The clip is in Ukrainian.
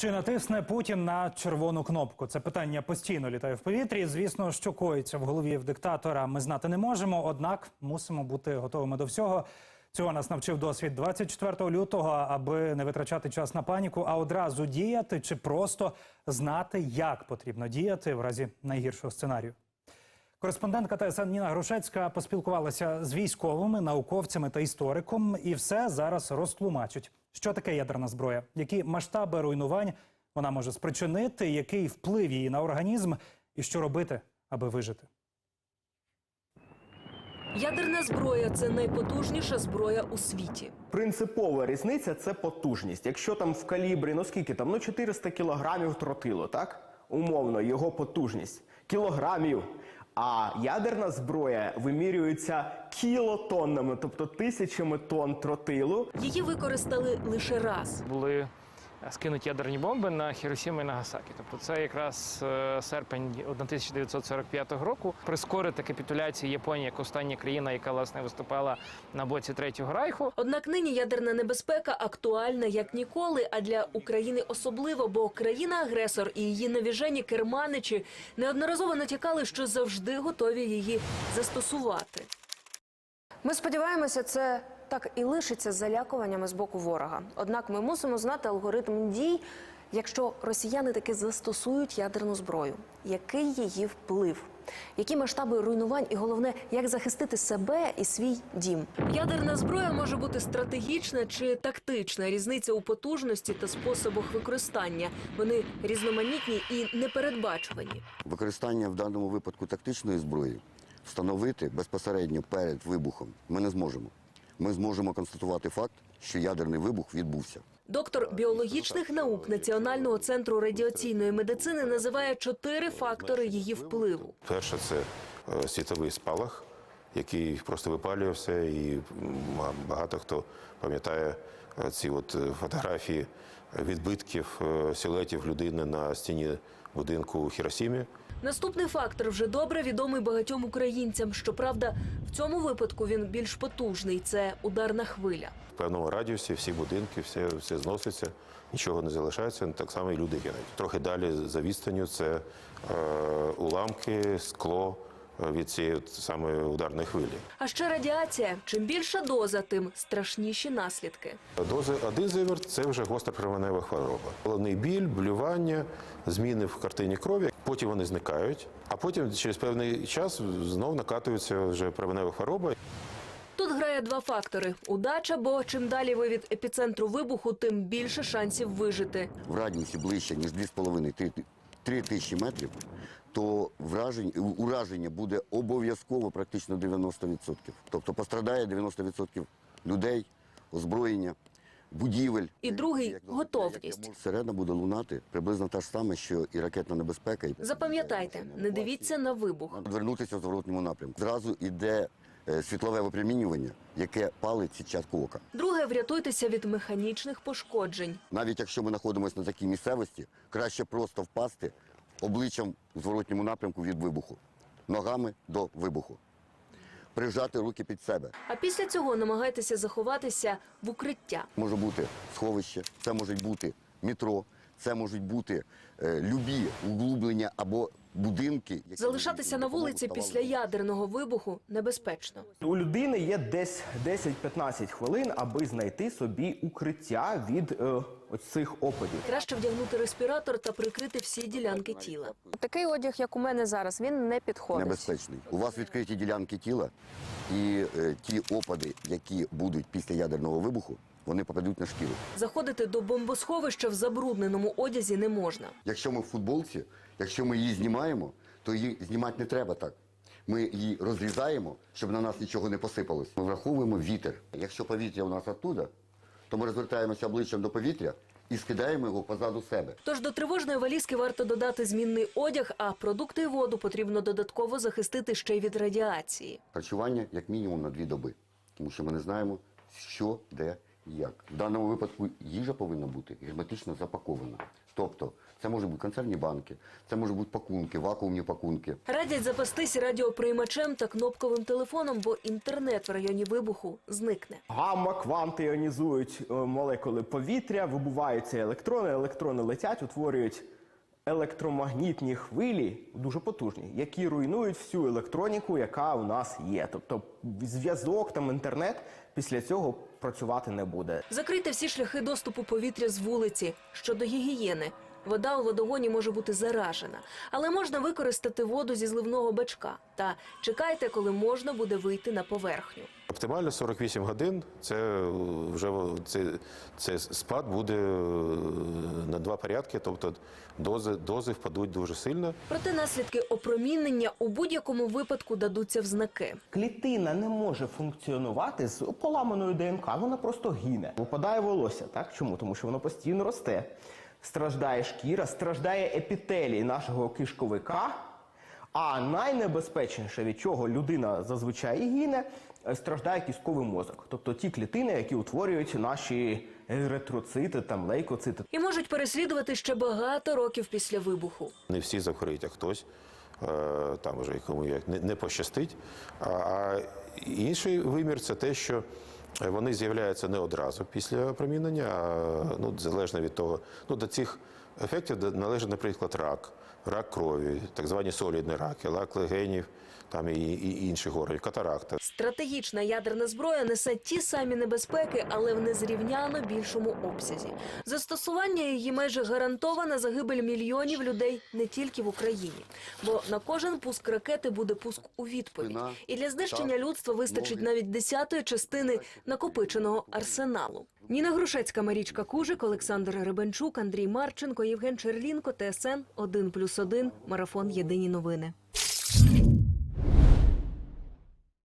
Чи натисне Путін на червону кнопку? Це питання постійно літає в повітрі. Звісно, що коїться в голові в диктатора. Ми знати не можемо, однак мусимо бути готовими до всього. Цього нас навчив досвід 24 лютого, аби не витрачати час на паніку, а одразу діяти чи просто знати, як потрібно діяти в разі найгіршого сценарію. Кореспондентка ТСН Ніна Грушецька поспілкувалася з військовими, науковцями та істориком, і все зараз розтлумачить, що таке ядерна зброя, які масштаби руйнувань вона може спричинити, який вплив її на організм, і що робити, аби вижити. Ядерна зброя це найпотужніша зброя у світі. Принципова різниця це потужність. Якщо там в калібрі, ну скільки там, ну 400 кілограмів тротилу, так? Умовно, його потужність. Кілограмів. А ядерна зброя вимірюється кілотоннами, тобто тисячами тонн тротилу. Її використали лише раз. були скинуті ядерні бомби на Хіросіму і Нагасакі. Тобто це якраз е, серпень 1945 року. Прискорити капітуляцію Японії як остання країна, яка власне виступала на боці Третього Райху. Однак нині ядерна небезпека актуальна як ніколи, а для України особливо, бо країна-агресор і її навіжені керманичі неодноразово натякали, що завжди готові її застосувати. Ми сподіваємося, це так і лишиться залякуваннями з боку ворога. Однак ми мусимо знати алгоритм дій, якщо росіяни таки застосують ядерну зброю. Який її вплив? Які масштаби руйнувань, і головне, як захистити себе і свій дім? Ядерна зброя може бути стратегічна чи тактична. Різниця у потужності та способах використання. Вони різноманітні і непередбачувані. Використання в даному випадку тактичної зброї встановити безпосередньо перед вибухом ми не зможемо. Ми зможемо констатувати факт, що ядерний вибух відбувся. Доктор біологічних наук Національного центру радіаційної медицини називає чотири фактори її впливу. Перше це е, світовий спалах, який просто випалює все, і багато хто пам'ятає е, ці от е, фотографії відбитків силуетів людини на стіні будинку у Хіросімі. Наступний фактор вже добре відомий багатьом українцям. Щоправда, в цьому випадку він більш потужний це ударна хвиля. В певному радіусі всі будинки, все, все зноситься, нічого не залишається. Так само і люди гинуть. Трохи далі за відстанню це е, уламки, скло е, від цієї самої ударної хвилі. А ще радіація. Чим більша доза, тим страшніші наслідки. Дози один зиверт це вже гостра кровенева хвороба. Головний біль, блювання, зміни в картині крові. Потім вони зникають, а потім через певний час знов накатується вже кровенева хвороба. Тут грає два фактори: удача, бо чим далі ви від епіцентру вибуху, тим більше шансів вижити. В радіусі ближче, ніж 2,5-3 тисячі метрів, то вражень, ураження буде обов'язково практично 90%. Тобто пострадає 90% людей, озброєння, будівель. І другий готовність. Сирена буде лунати приблизно та ж саме, що і ракетна небезпека. Запам'ятайте, не дивіться на вибух. Вернутися в зворотньому напрямку. Зразу йде е, світлове випромінювання, яке палить сітчатку ока. Друге, врятуйтеся від механічних пошкоджень. Навіть якщо ми знаходимося на такій місцевості, краще просто впасти обличчям в зворотньому напрямку від вибуху, ногами до вибуху, прижати руки під себе. А після цього намагайтеся заховатися в укриття. Може бути сховище, це можуть бути метро, це можуть бути е, любі углублення або будинки. Залишатися на вулиці після ядерного вибуху небезпечно. У людини є десь 10-15 хвилин, аби знайти собі укриття від е, ось цих опадів. Краще вдягнути респіратор та прикрити всі ділянки тіла. Такий одяг, як у мене зараз, він не підходить. небезпечний. У вас відкриті ділянки тіла, і е, ті опади, які будуть після ядерного вибуху, вони попадуть на шкіру. Заходити до бомбосховища в забрудненому одязі не можна. Якщо ми в футболці, якщо ми її знімаємо, то її знімати не треба так. Ми її розрізаємо, щоб на нас нічого не посипалось. Ми враховуємо вітер. Якщо повітря у нас оттуда, то ми розвертаємося обличчям до повітря і скидаємо його позаду себе. Тож до тривожної валізки варто додати змінний одяг, а продукти і воду потрібно додатково захистити ще й від радіації. Харчування як мінімум на дві доби, тому що ми не знаємо, що, де як. В даному випадку їжа повинна бути герметично запакована. Тобто Це можуть бути консервні банки, це можуть бути пакунки, вакуумні пакунки. Радять запастись радіоприймачем та кнопковим телефоном, бо інтернет в районі вибуху зникне. Гамма, кванти іонізують е, молекули повітря, вибуваються електрони, електрони летять, утворюють електромагнітні хвилі, дуже потужні, які руйнують всю електроніку, яка у нас є. Тобто зв'язок, там інтернет після цього працювати не буде. Закрийте всі шляхи доступу повітря з вулиці. Щодо гігієни. Вода у водогоні може бути заражена, але можна використати воду зі зливного бачка. Та чекайте, коли можна буде вийти на поверхню. Оптимально 48 годин. Це е, вже в- це, це спад буде е, на два порядки, тобто дози, дози впадуть дуже сильно. Проте наслідки опромінення у будь-якому випадку дадуться в знаки. Клітина не може функціонувати з поламаною ДНК, вона просто гине. Випадає волосся. Так чому? Тому що воно постійно росте. Страждає шкіра, страждає епітелій нашого кишковика. А найнебезпечніше, від чого людина зазвичай і гине, е, страждає кістковий мозок. Тобто ті клітини, які утворюють наші еритроцити, там лейкоцити. І можуть переслідувати ще багато років після вибуху. Не всі захворіють, а хтось е, там вже кому як не, не пощастить. А, а інший вимір це те, що вони з'являються не одразу після опромінення, а ну, залежно від того. Ну, до цих ефектів належить, наприклад, рак, рак крові, так звані солідні раки, рак легенів там і, і інших органів, катаракта. Стратегічна ядерна зброя несе ті самі небезпеки, але в незрівняно більшому обсязі. Застосування її майже гарантована загибель мільйонів людей не тільки в Україні. Бо на кожен пуск ракети буде пуск у відповідь. І для знищення людства вистачить навіть десятої частини накопиченого арсеналу. Ніна Грушецька, Марічка Кужик, Олександр Рибенчук, Андрій Марченко, Євген Черлінко, ТСН 1+,1, Марафон Єдині новини.